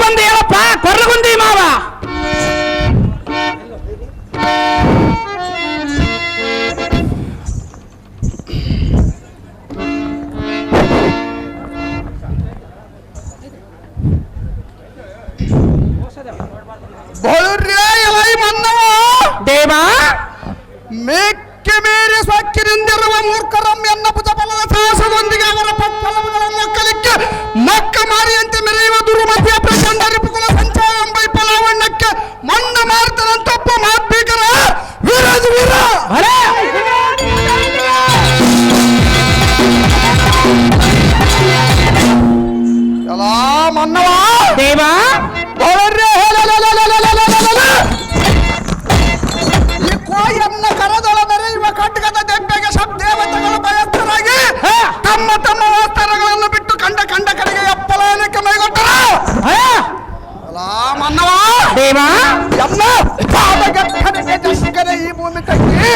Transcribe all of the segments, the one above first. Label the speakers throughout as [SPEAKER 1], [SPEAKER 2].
[SPEAKER 1] ಬಂದು ಹೇಳಪ್ಪ ಕೊರ್ಲಗುಂದಿ ಮಾವ. ದೇವ.
[SPEAKER 2] ಮೇಕ್ಕೆ ಮೇರೆ ಸೊಕ್ಕಿನಿಂದಿರುವ ಮೂರ್ಖರಂ ಎನ್ನ ಭುಜಬಲದ ಸಾಹಸದೊಂದಿಗೆ ಅವರ ಪಕ್ಕಲಗಳನ್ನು ಒಕ್ಕಲಿಕ್ಕೆ ಮಕ್ಕ ಮಾರಿಯಂತೆ ಮೆರೆಯುವ దేవా ಈ ಭೂಮಿ ತಂಗಿ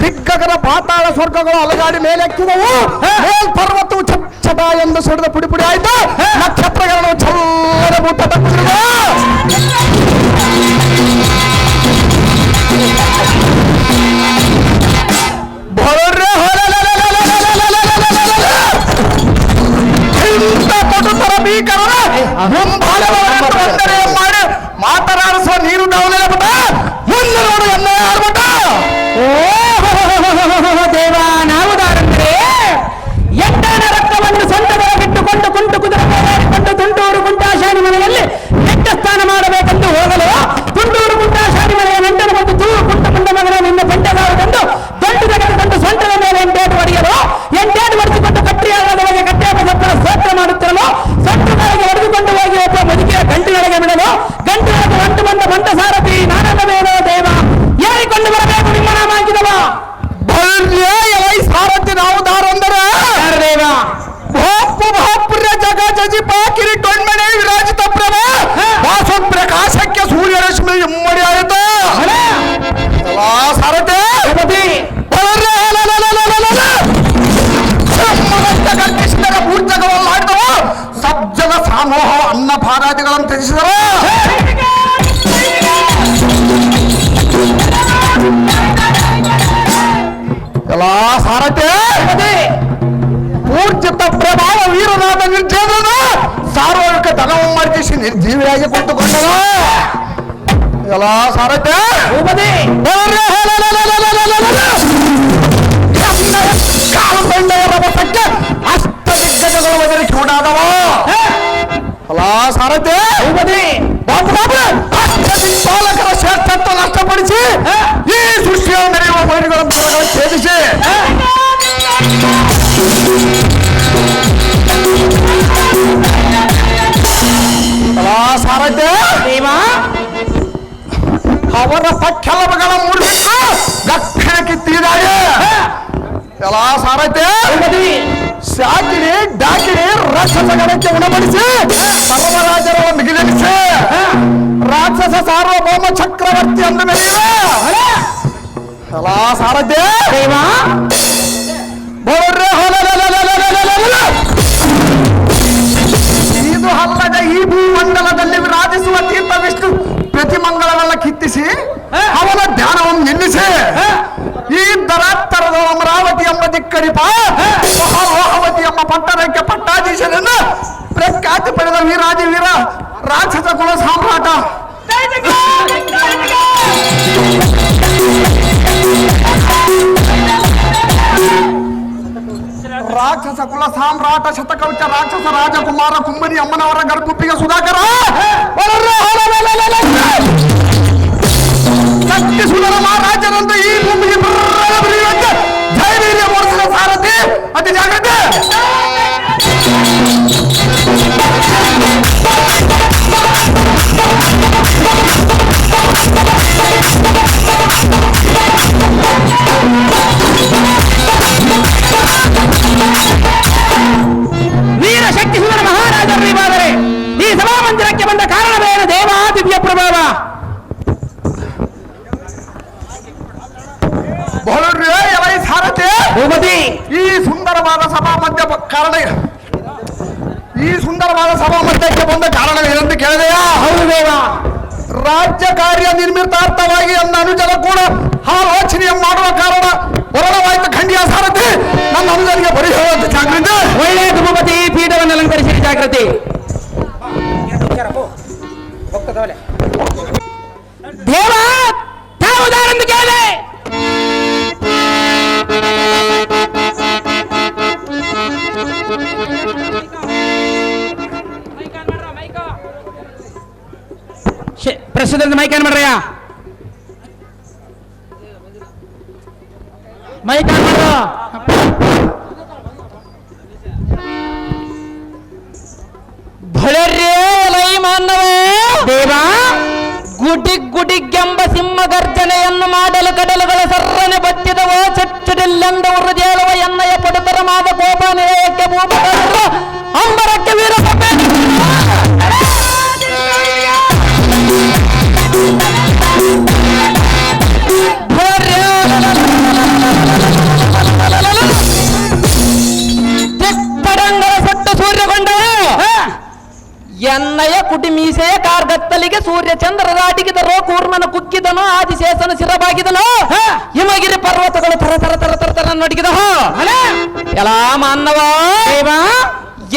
[SPEAKER 2] ದಿಗ್ಗಗರ ಪಾತಾಳ ಸ್ವರ್ಗಗಳು ಅಲಗಾಡಿ ಮೇಲೆಕ್ಕಿದವು ಮೇಲ್ ಪರ್ವತವು ಚಚ್ಚದ ಎಂದು ಸುಡಿದ ಪುಡಿ ಪುಡಿ ಆಯ್ತು ನಕ್ಷತ್ರಗಳನ್ನು ಚಲ್ಲದ ಬೂಟ ತಪ್ಪಿರುವ ಭೀಕರಣ ಮುಂಭಾಗವನ್ನು
[SPEAKER 1] আর ಸಾರಥಿ ಭೂಪತಿ,
[SPEAKER 2] ಊರ್ಜಿತ ಪ್ರಭಾವ ವೀರನಾದ ನಿರ್ಜೇಂದ್ರನ ಸಾರ್ವಜನಿಕ ಧನವನ್ನು ಮರ್ಜಿಸಿ ನಿರ್ಜೀವಿಯಾಗಿ ಕುಳಿತುಕೊಂಡನು ಎಲ್ಲ ಸಾರಥ್ಯ
[SPEAKER 1] ಭೂಪತಿ,
[SPEAKER 2] ಕಾಲುಕೊಂಡವರ ಮತಕ್ಕೆ ಅಷ್ಟ ದಿಗ್ಗಜಗಳು ಒದರಿ ಚೂಡಾದವ ಅಲ್ಲ ಸಾರಥ್ಯ
[SPEAKER 1] ಭೂಪತಿ,
[SPEAKER 2] ಬಾಬು ಬಾಬು ಅಷ್ಟ ದಿಕ್ಪಾಲಕರ ಶ್ರೇಷ್ಠತ್ವ ನಷ್ಟಪಡಿಸಿ ಸೃಷ್ಟಿಯಲ್ಲಿ ನಡೆಯುವ ವೈರಿಗಳ ಮೂಲಗಳನ್ನು ಛೇದಿಸಿ. ಸಾರಥ್ಯ. ಅವರ ಪಕ್ಷಲಭಗಳ ಮೂಡಿಸಿಟ್ಟು ದಕ್ಷಿಣಕ್ಕೆ ತೀದಾಡಿ ಎಲ್ಲ
[SPEAKER 1] ಸಾರೈತೆ
[SPEAKER 2] ಶಾಕಿರಿ ಡಾಕಿರಿ ರಾಕ್ಷಸಗಣಕ್ಕೆ ಉಣಬಡಿಸಿ ಸರ್ವರಾಜರ ಮಿಗಿಲಿರಿಸಿ. ರಾಕ್ಷಸ ಸಾರ್ವಭೌಮ ಚಕ್ರವರ್ತಿ ಅಂದ ಮೇಲೆ
[SPEAKER 1] ಹಲಾ
[SPEAKER 2] ಸಾರದ್ದೆ ಬರ್ರೆ ಇದು ಅಲ್ಲದ ಈ ಭೂಮಂಡಲದಲ್ಲಿ ರಾಜಿಸುವ ತೀರ್ಥವೆಷ್ಟು ಪ್ರತಿ ಪ್ರತಿಮಂಗಳವೆಲ್ಲ ಕಿತ್ತಿಸಿ ಅವನ ಧ್ಯಾನವನ್ನು ನಿಲ್ಲಿಸಿ. ಈ ದರಾತ್ತರದ ಅಮರಾವತಿ ಎಂಬ ದಿಕ್ಕರಿಪ ಮಹಾವತಿ ಎಂಬ ಪಟ್ಟಣಕ್ಕೆ ಪಟ್ಟಾಧೀಶನನ್ನ ಪ್ರಖ್ಯಾತಿ ಪಡೆದ ವೀರಾದಿ ವೀರ ರಾಕ್ಷಸ ಕುಲ ಸಾಮ್ರಾಟ. ರಾಕ್ಷಸ ಕುಲ ಸಾಮ್ರಾಟ ಶತಕವಚ ರಾಕ್ಷಸ ರಾಜಕುಮಾರ ಕುಂಬನಿ ಅಮ್ಮನವರ ಗರ್ಭುಪ್ಪಿಗೆ ಸುಧಾಕರ! ಸುಂದರ ಮಹಾರಾಜರಂತ ಈ ಭೂಮಿಗೆ ಸುಂದರವಾದ ಸಭಾ ಮಧ್ಯ ಕಾರಣ ಈ ಸುಂದರವಾದ ಸಭಾ ಮಧ್ಯಕ್ಕೆ ಬಂದ ಕಾರಣವೇನೆಂದು ಕೇಳಿದೆಯಾ?
[SPEAKER 1] ಹೌದೇವ ದೇವ.
[SPEAKER 2] ರಾಜ್ಯ ಕಾರ್ಯ ನಿರ್ಮಿತಾರ್ಥವಾಗಿ ನನ್ನ ಅನುಜನ ಕೂಡ ಆಲೋಚನೆ ಮಾಡುವ ಕಾರಣ ಹೊರಡವಾಯ್ತು ಖಂಡಿಯ ಸಾರಥಿ. ನನ್ನ ಅನುಜನಿಗೆ ಪರಿಹಾರ ಜಾಗೃತಿ.
[SPEAKER 1] ಒಳ್ಳೆಯ ಧುಮಪತಿ ಪೀಠವನ್ನು ಅಲಂಕರಿಸಿದ ಜಾಗೃತಿ. ದೇವ ಕೇಳಿದೆ. ಪ್ರಸ್ತುತ ಮೈಕ್ ಆನ್ ಮಾಡ್ರಯ್ಯ? ಮೈಕ್ ಆನ್ ಮಾಡ್ರ.
[SPEAKER 3] ಭಳರ್ಯೇ ಲೈ ಮಾನವೇ.
[SPEAKER 1] ದೇವ.
[SPEAKER 3] ಗುಡಿಗ್ ಗುಡಿಗೆಂಬ ಸಿಂಹ ಗರ್ಜನೆಯನ್ನು ಮಾಡಲು ಕಡಲುಗಳ ಸರ್ರನೆ ಬತ್ತಿದವೋ ಚಚ್ಚಡಿಲ್ಲೆಂದ ದೇಳುವ ಎನ್ನಯ ಪಡುತರ ಮಾದ ಕೋಪ ಭೂಪಕರು ಅಂಬರಕ್ಕೆ ವೀರ ತಿಪ್ಪಡಂಗರ ಸೊಟ್ಟು ಸೂರ್ಯಗೊಂಡವು ಎನ್ನಯ ಕುಟಿ ಮೀಸೆಯ ಕಾರ್ಗತ್ತಲಿಗೆ ಸೂರ್ಯ ಚಂದ್ರ ರಾಟಿಗಿದರೋ, ಕೂರ್ಮನ ಕುಕ್ಕಿದನು, ಆದಿಶೇಷನ ಶಿರಬಾಗಿದನು ಹಿಮಗಿರಿ ಪರ್ವತಗಳು ತರ ತರ ತರ ತರ ತರ ನಡಗಿದವು ಎಲ್ಲ మా
[SPEAKER 1] అన్నవా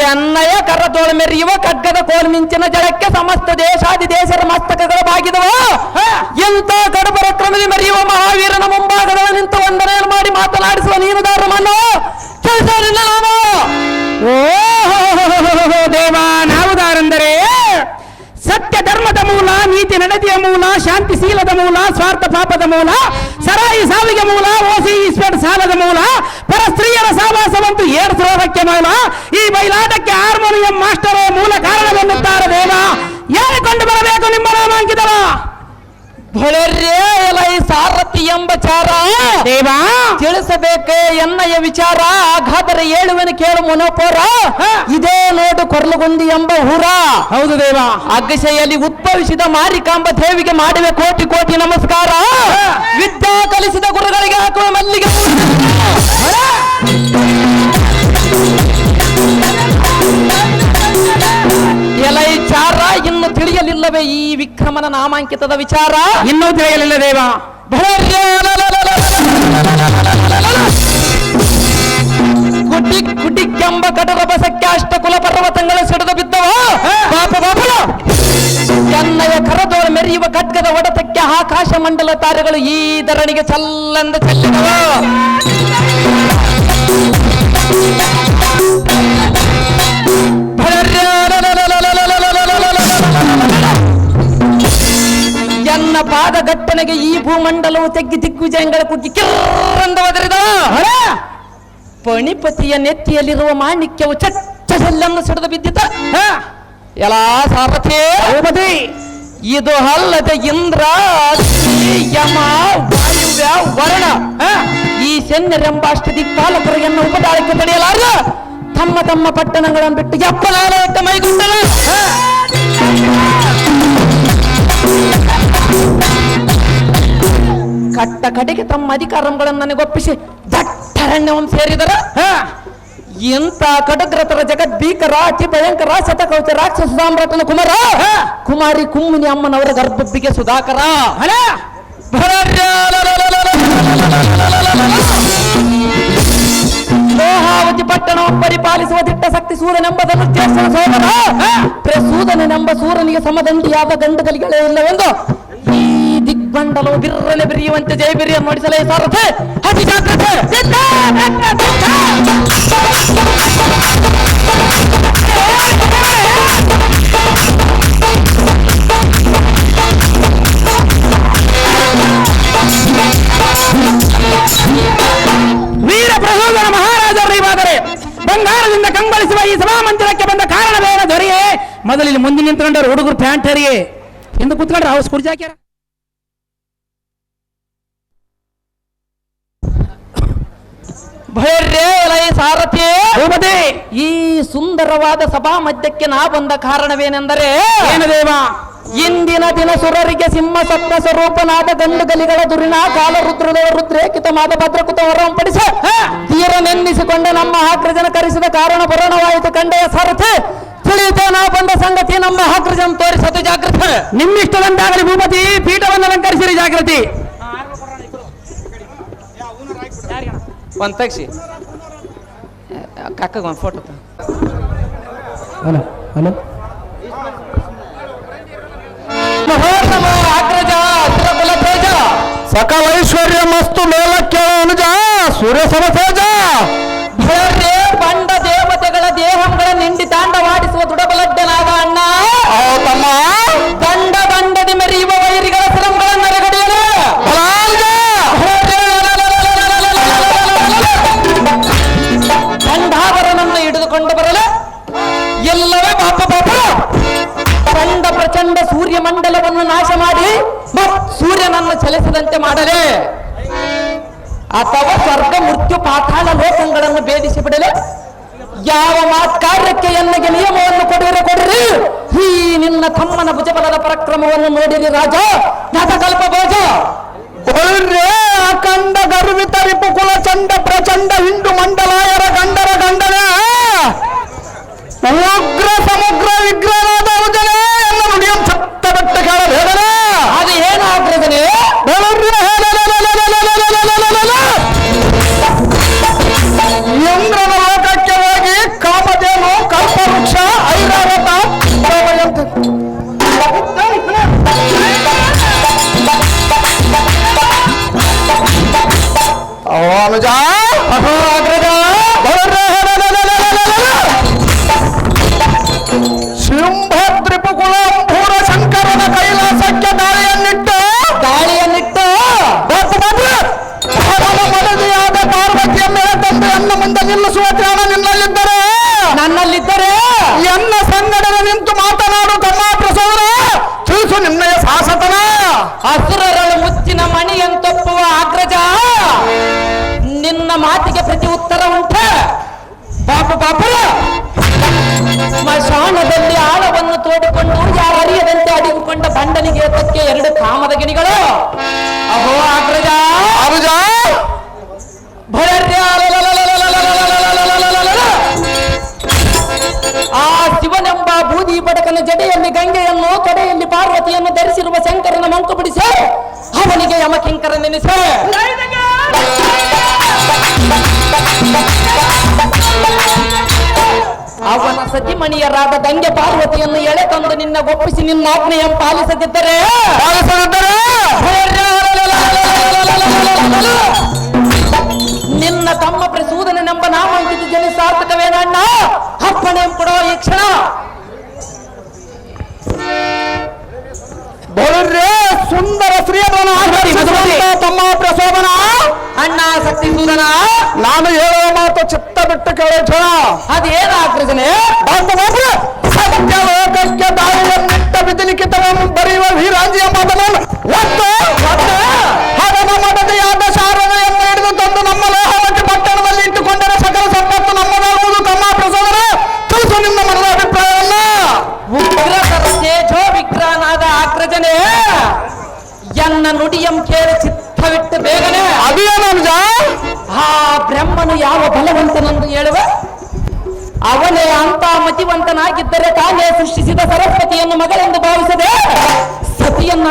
[SPEAKER 3] ಎನ್ನಯ ಕರತೋಳ ಮೆರೆಯುವ ಖಡ್ಗದ ಕೋಲ್ ಮಿಂಚಿನ ಜಳಕ್ಕೆ ಸಮಸ್ತ ದೇಶಾದಿ ದೇಶರ ಮಸ್ತಕಗಳು ಬಾಗಿದವ. ಎಂತ ಕಡಬರ ಕ್ರಮದಿ ಮೆರೆಯುವ ಮಹಾವೀರನ ಮುಂಭಾಗದಲ್ಲಿ ನಿಂತು ವಂದನೆಯನ್ನು ಮಾಡಿ ಮಾತನಾಡಿಸುವ ನೀನು ದಾರ ಮನು ಕೇಳಿಸಲಿಲ್ಲ ನಾನು.
[SPEAKER 1] ಓ ದೇವ ನಾವುದಾರೆಂದರೆ ಸತ್ಯ ಧರ್ಮದ ಮೂಲ ನೀತಿ ನಡತೆಯ ಮೂಲ ಶಾಂತಿಶೀಲದ ಮೂಲ ಸ್ವಾರ್ಥ ಪಾಪದ ಮೂಲ ಸರಾಯಿ ಸಾವಿಗೆ ಮೂಲ ಓಸಿ ಈಶ್ವರ ಸಾಲದ ಮೂಲ ಪರ ಸ್ತ್ರೀಯರ ಸಹವಾಸವಂತೂ ಏರ್ಸೋದಕ್ಕೆ ಮೇಲ ಈ ಬಯಲಾಟಕ್ಕೆ ಹಾರ್ಮೋನಿಯಂ ಮಾಸ್ಟರ್ ಮೂಲ ಕಾರಣವೆನ್ನುತ್ತಾರೆ ದೇವ. ಕಂಡು ಬರಬೇಕು ನಿಮ್ಮ ನಾಮಾಂಕಿತರ?
[SPEAKER 3] ಭಳರ್ಯೇ ಎಲೈ ಸಾರಥಿ ಎಂಬ ಚಾರ.
[SPEAKER 1] ದೇವಾ.
[SPEAKER 3] ತಿಳಿಸಬೇಕೆ ಎನ್ನಯ ವಿಚಾರ ಆಘಾತರ ಏಳುವೆನು ಕೇಳು ಮನೋಪೋರ. ಇದೇ ನೋಡು ಕೊರ್ಲಗುಂದಿ ಎಂಬ ಊರ
[SPEAKER 1] ಹೌದು ದೇವ.
[SPEAKER 3] ಅಗಸೆಯಲ್ಲಿ ಉದ್ಭವಿಸಿದ ಮಾರಿಕಾಂಬ ದೇವಿಗೆ ಮಾಡುವೆ ಕೋಟಿ ಕೋಟಿ ನಮಸ್ಕಾರ. ವಿದ್ಯಾ ಕಲಿಸಿದ ಗುರುಗಳಿಗೆ ಹಾಕುವ ಮಲ್ಲಿಗೆ ಇನ್ನು ತಿಳಿಯಲಿಲ್ಲವೇ ಈ ವಿಕ್ರಮನ ನಾಮಾಂಕಿತದ ವಿಚಾರ?
[SPEAKER 1] ಇನ್ನೂ ತಿಳಿಯಲಿಲ್ಲ ದೇವ.
[SPEAKER 3] ಗುಡ್ಡಿ ಗುಡ್ಡಿಕ್ಕೆಂಬ ಕಟರ ಬಸಕ್ಕೆ ಅಷ್ಟ ಕುಲ ಪರ್ವತಗಳ ಸಿಡಿದು ಬಿದ್ದವ. ಪಾಪ ಬಾಪಲ ಎನ್ನಯ ಕರದೋಳ ಮೆರೆಯುವ ಖಡ್ಗದ ಒಡತಕ್ಕೆ ಆಕಾಶ ಮಂಡಲ ತಾರೆಗಳು ಈ ಧರಣಿಗೆ ಚಲ್ಲಂದ ಚೆಲ್ಲಿದವ. ಎನ್ನ ಪಾದಗಟ್ಟನೆಗೆ ಈ ಭೂಮಂಡಲವು ತೆಗ್ಗಿ ದಿಗ್ವಿಜಯಂಗಳ ಕುಗ್ಗಿ ಕಿರಂದ ಒದರಿದ. ಪಣಿಪತಿಯ ನೆತ್ತಿಯಲ್ಲಿರುವ ಮಾಣಿಕ್ಯವು ಚಚ್ಚಸಲ್ಲನ್ನು ಸಿಡಿದು ಬಿದ್ದಿತ. ಎಲ್ಲ ಸಾರಥಿ ಇದು ಅಲ್ಲದೆ ಇಂದ್ರ ಯಮ ವಾಯುವ್ಯ ವರ್ಣ. ಈ ಸೆನ್ನರೆಂಬ ಅಷ್ಟು ದಿಕ್ಕಾಲಕರಿಗೆ ಉಪದಾಳಕ್ಕೆ ತಡೆಯಲಾರ ತಮ್ಮ ತಮ್ಮ ಪಟ್ಟಣಗಳನ್ನು ಬಿಟ್ಟು ಎಪ್ಪಲಾಲಯಕ್ಕೆ ಮೈಗುಂಡಲ ಕಟ್ಟ ಕಡೆಗೆ ತಮ್ಮ ಅಧಿಕಾರಗಳನ್ನು ನನಗೊಪ್ಪಿಸಿ ದಟ್ಟರಣ್ಯವನ್ನು ಸೇರಿದರ. ಇಂಥ ಕಡಗ್ರತರ ಜಗತ್ ಭೀಕರ ಅತಿ ಭಯಂಕರ ಶತಕವಚ ರಾಕ್ಷಸ ಸಾಮ್ರಾಟನ ಕುಮಾರ ಕುಮಾರಿ ಕುಮ್ಮನಿ ಅಮ್ಮನವರ ಗರ್ಭಬ್ಬಿಗೆ ಸುಧಾಕರ. ಲೋಹಾವತಿ ಪಟ್ಟಣ ಪರಿಪಾಲಿಸುವ ದಿಟ್ಟ ಶಕ್ತಿ ಸೂರ್ಯನೆಂಬುದನ್ನು ಜ್ಯೇಷ್ಠನ ಸೋದರ. ಪ್ರಸೂದನೆಂಬ ಸೂರ್ಯನಿಗೆ ಸಮದಂಡಿಯಾದ ಗಂಡುಗಲಿಗಳೇ ಇಲ್ಲವೆಂದು ಈ ದಿಗ್ಬಂಡಲವು ಬಿರ್ರನೆ ಬಿರಿಯುವಂತೆ ಜಯ ಬಿರಿಯ ನೋಡಿಸಲೇ ಸಾರಥೆ ಅತಿ ಜಾಗ್ರತೆ
[SPEAKER 1] ವೀರ ಪ್ರಸೋದನ ಮಹಾರಾಜರು ಇವಾದರೆ ಬಂಗಾರದಿಂದ ಕಂಗೊಳಿಸುವ ಈ ಸಭಾ ಮಂದಿರಕ್ಕೆ ಬಂದ ಕಾರಣವೇನ ದೊರೆಯೇ ಮೊದಲಿಲ್ಲಿ ಮುಂದೆ ನಿಂತ್ಕೊಂಡವ್ರು ಹುಡುಗರು ಪ್ಯಾಂಟ್ ಹರಿಗೆ ಎಂದು ಕುತ್ಕೊಂಡ್ರೆ ಹೌಸ್ ಕುರ್ಜಿ
[SPEAKER 3] ಎಲೈ ಸಾರಥಿ
[SPEAKER 1] ಭೂಪತಿ!
[SPEAKER 3] ಈ ಸುಂದರವಾದ ಸಭಾ ಮಧ್ಯಕ್ಕೆ ನಾ ಬಂದ ಕಾರಣವೇನೆಂದರೆ
[SPEAKER 1] ಏನು ದೇವ?
[SPEAKER 3] ಇಂದಿನ ದಿನ ಸುರರಿಗೆ ಸಿಂಹ ಸತ್ವ ಸ್ವರೂಪನಾದ ಗಂಡು ಗಲಿಗಳ ದುರಿನ ಕಾಲ ರುದ್ರದೇವ ರುದ್ರೇಕಿತವಾದ ಭದ್ರಕುತ ಹೊರಂಪಡಿಸಿ ತೀರ ನೆನ್ನಿಸಿಕೊಂಡ ನಮ್ಮ ಆಗ್ರಜನ ಕರೆಸಿದ ಕಾರಣ ಪುರಾಣವಾಯಿತು ಕಂಡೆಯ ಸಾರಥಿ ತಿಳಿಯುತ್ತೆ ನಾವು ಬಂದ ಸಂಗತಿ ನಮ್ಮ ಅಗ್ರಜಂ ತೋರಿಸದು ಜಾಗೃತಿ
[SPEAKER 1] ನಿಮ್ಮಿಷ್ಟದಂತಾಗಲಿ ಭೂಮತಿ ಪೀಠವನ್ನು ಅಲಂಕರಿಸಿರಿ ಜಾಗೃತಿ
[SPEAKER 3] ಒಂದ್ ತೆಗ್ಸಿ ಕಾಕಾಗ ಒಂದು ಫೋಟೋ
[SPEAKER 1] ಹಲೋ ಹಲೋ
[SPEAKER 3] ತೇಜ
[SPEAKER 2] ಸಕಲ ಐಶ್ವರ್ಯ ಮಸ್ತು ಮೇಲಕ್ಕೆ ಅನುಜ ಸೂರ್ಯ ಸಮತೇಜ.
[SPEAKER 3] ಭಯರೇ ಬಂಡ ದೇವತೆಗಳ ದೇಹಗಳ ನಿಂಡಿ ತಾಂಡವಾಡಿಸುವ ಪಾತಾಳ ಲೋಕಗಳನ್ನು ಭೇದಿಸಿ ಬಿಡಲೆ. ಯಾವ ಮಾತ್ ಕಾರ್ಯಕ್ಕೆ ಎನ್ನಗೆ ನಿಯಮವನ್ನು ಕೊಡಿರಿ ಕೊಡಿರಿ. ಈ ನಿನ್ನ ತಮ್ಮನ ಭುಜಬಲದ ಪರಾಕ್ರಮವನ್ನು ನೋಡಿರಿ ರಾಜ. ಗತಕಲ್ಪ ಭೋಜ
[SPEAKER 2] ಅಖಂಡ ಗರ್ವಿತ ರಿಪುಕುಲ ಚಂಡ ಪ್ರಚಂಡ ಹಿಂಡು ಮಂಡಲಾಯರ ಗಂಡರ ಗಂಡನ. ಓ ಅನುಜ
[SPEAKER 3] ಸ್ಮಶಾನದಲ್ಲಿ ಆಳವನ್ನು ತೋಡಿಕೊಂಡು ಯಾರ ಅರಿಯದಂತೆ ಅಡಿಗುಕೊಂಡ ಬಂಡನಿಗೆ ಏತಕ್ಕೆ ಎರಡು ಕಾಮದ ಗಿಣಿಗಳು ಅಹೋ ಅಗ್ರಜ ಅರುಜ ಆ ಶಿವನೆಂಬ ಬೂದಿ ಬಡಕನ ಜಡೆಯಲ್ಲಿ ಗಂಗೆಯನ್ನು ಕಡೆಯಲ್ಲಿ ಪಾರ್ವತಿಯನ್ನು ಧರಿಸಿರುವ ಶಂಕರನ ಮಂಕು ಬಿಡಿಸಿ ಅವನಿಗೆ ಯಮಕಿಂಕರ ನೆನೆಸೆ ಸತಿಮಣಿಯರಾದ ದಂಗೆ ಪಾರ್ವತಿಯನ್ನು ಎಳೆ ತಂದು ನಿನ್ನ ಒಪ್ಪಿಸಿ ನಿನ್ನ ಆಜ್ಞೆಯನ್ನು ಪಾಲಿಸದಿದ್ದರೆ? ನಿನ್ನ ತಮ್ಮ ಪ್ರಸೂದನೆಂಬ ನಾಮಾಂಕಿತ ಜನ ಸಾರ್ಥಕವೇನಣ್ಣ ಅಪ್ಪಣೆ ಕೊಡೋ ಈ ಕ್ಷಣ.
[SPEAKER 2] ಸುಂದರ ಸ್ತ್ರೀಯರನ್ನು ತಮ್ಮ ಪ್ರಸೋದನ
[SPEAKER 3] ಅಣ್ಣ ಶಕ್ತಿ ಸೂದನ
[SPEAKER 2] ನಾನು ಹೇಳುವ ಮಾತು ಚಿತ್ತ ಬಿಟ್ಟು ಕೇಳಿಸೋಣ
[SPEAKER 3] ಅದೇನ ಬಂದು
[SPEAKER 2] ಬಾಪು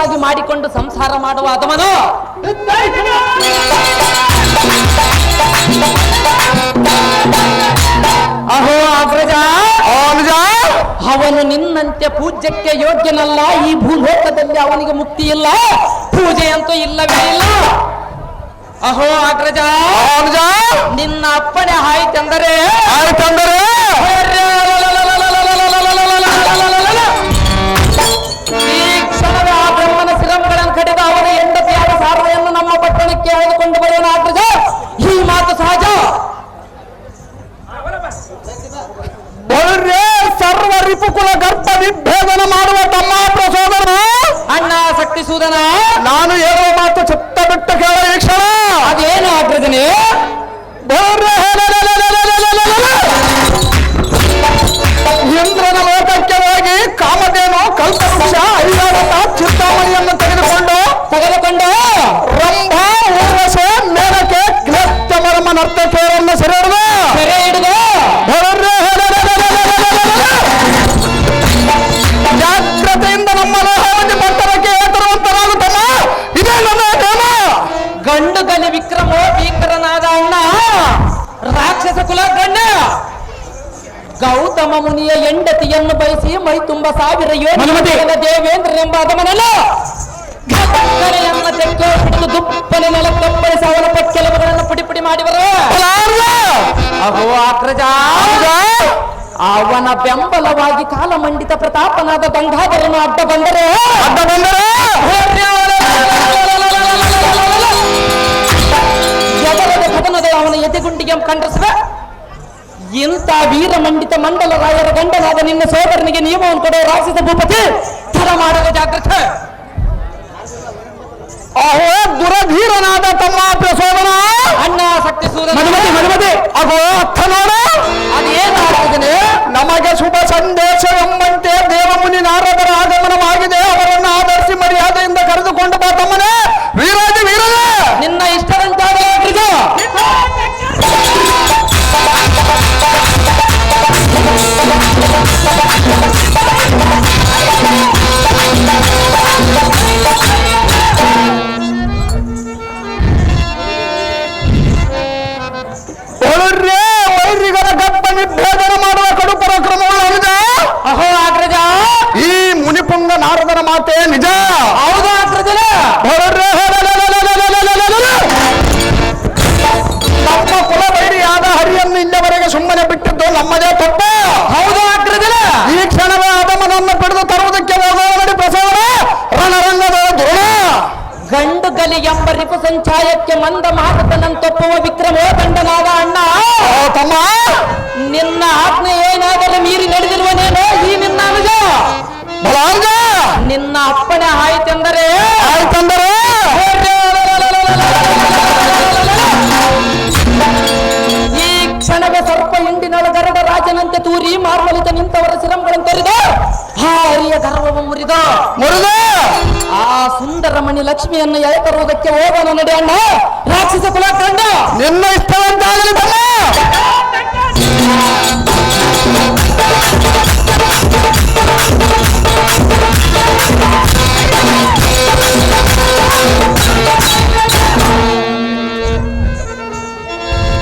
[SPEAKER 3] ಸತಿಯನ್ನಾಗಿ ಮಾಡಿಕೊಂಡು ಸಂಸಾರ ಮಾಡುವ ಅದಮನು ಅಹೋ ಅಗ್ರಜ! ಅವನು ನಿನ್ನಂತೆ ಪೂಜ್ಯಕ್ಕೆ ಯೋಗ್ಯನಲ್ಲ ಈ ಭೂಲೋಕದಲ್ಲಿ ಅವನಿಗೆ ಮುಕ್ತಿ ಇಲ್ಲ ಪೂಜೆಯಂತೂ ಇಲ್ಲವೇ ಇಲ್ಲ. ಅಹೋ ಅಗ್ರಜ! ನಿನ್ನ ಅಪ್ಪಣೆ ಆಯ್ತೆಂದರೆ
[SPEAKER 2] ಆಯ್ತಂದರೆ
[SPEAKER 3] ಅರ್ಥ ಕೇಳಲ್ಲ ಸರಿ ಹಿಡ್ದು ಸರಿ ಹಿಡ್ದು ಜಾಗ್ರತೆಯಿಂದ ನಮ್ಮ ಲೋಹವನ್ನು ಪಟ್ಟಣಕ್ಕೆ
[SPEAKER 2] ಏತರುವಂತರಾಗುತ್ತಮ್ಮ ಇದೇ ನನ್ನ ನೇಮ ಗಂಡು ಗಲಿ ವಿಕ್ರಮ ಭೀಕರನಾದ
[SPEAKER 3] ಅಣ್ಣ ರಾಕ್ಷಸ ಕುಲ
[SPEAKER 2] ಗಣ್ಣ
[SPEAKER 3] ಗೌತಮ ಮುನಿಯ ಹೆಂಡತಿಯನ್ನು ಬಯಸಿ ಮೈ ತುಂಬ ಸಾವಿರ ಯೋಜನೆ ದೇವೇಂದ್ರ ಎಂಬ ಅದಮನಲ್ಲ ದುಪ್ಪನೆ ನೆಲಕ್ಕಪ್ಪಳಿಸಿ ಅವರ ಪಕ್ಕೆಲವುಗಳನ್ನು ಪುಡಿ ಮಾಡಿವರು? ಅಹೋ ಅಗ್ರಜ ಅವನ ಬೆಂಬಲವಾಗಿ ಕಾಲ ಮಂಡಿತ ಪ್ರತಾಪನಾದ ಗಂಗಾಧರನು ಅಡ್ಡ ಬಂದರೆ?
[SPEAKER 2] ಅಡ್ಡ ಬಂದರೆ?
[SPEAKER 3] ಎದರದ ಕದನಗಳು ಅವನ ಎದೆಗುಂಡಿಗೆ ಕಂಡ್ರಿಸುವ ಇಂಥ ವೀರಮಂಡಿತ ಮಂಡಲ ರಾಯರ ಗಂಡನಾದ ನಿನ್ನ ಸೋದರನಿಗೆ ನಿಯಮವನ್ನು ಕೊಡೋ ರಾಕ್ಷಸ ಭೂಪತಿ ಥರ ಮಾಡುವ ಜಾಗ್ರತೆ.
[SPEAKER 2] ಅಹೋ ದುರಧೀರನಾದ ತಮ್ಮ ಪ್ರಸೋದನ
[SPEAKER 3] ಅಣ್ಣ ಶಕ್ತಿ ಸೂರ್ಯ
[SPEAKER 1] ಮನುಮತಿ ಮನುಮತಿ
[SPEAKER 2] ಅಗೋ ಅರ್ಥ ನೋಡ
[SPEAKER 3] ಅದೇನಾಗ್ತದೆ
[SPEAKER 2] ನಮಗೆ ಶುಭ ಸಂದೇಶ ಎಂಬಂತೆ
[SPEAKER 3] ರಿಪು ಸಂಚಾಯಕ್ಕೆ ಮಂದ ಮಾತನಂತೊಪ್ಪುವ ವಿಕ್ರಮೋ ಗಂಡನಾದ ಅಣ್ಣ.
[SPEAKER 2] ತಮ್ಮ
[SPEAKER 3] ನಿನ್ನ ಆಜ್ಞೆ ಏನಾದರೂ ಮೀರಿ ನಡೆದಿರುವನೇನೋ ಈ ನಿನ್ನ ಅನುಜ ನಿನ್ನ ಅಪ್ಪಣೆ ಆಯ್ತೆಂದರೆ?
[SPEAKER 2] ಆಯ್ತಂದರೆ?
[SPEAKER 3] ಈ ಕ್ಷಣವೇ ಸರ್ಪ ಹಿಂಡಿನೊಳಗರಡ ರಾಜನಂತೆ ತೂರಿ ಮಾರ್ಮಲಿತ ನಿಂತವರ ಸಿರಂಗಳನ್ನು ತೊರೆದು ಹಾರಿಯ ಗರ್ವವ ಮುರಿದ
[SPEAKER 2] ಮುರಿದು
[SPEAKER 3] ರಮಣಿ ಲಕ್ಷ್ಮಿಯನ್ನು ಎಳೆ ತರುವುದಕ್ಕೆ ಹೋಗೋಣ ನಡೆ ಅಣ್ಣ ರಾಕ್ಷಸ ಕುಲ ಕಂಡ
[SPEAKER 2] ನಿನ್ನ ಇಷ್ಟವಂತಾಗಲಿ ಬಲ್ಲ Thank you.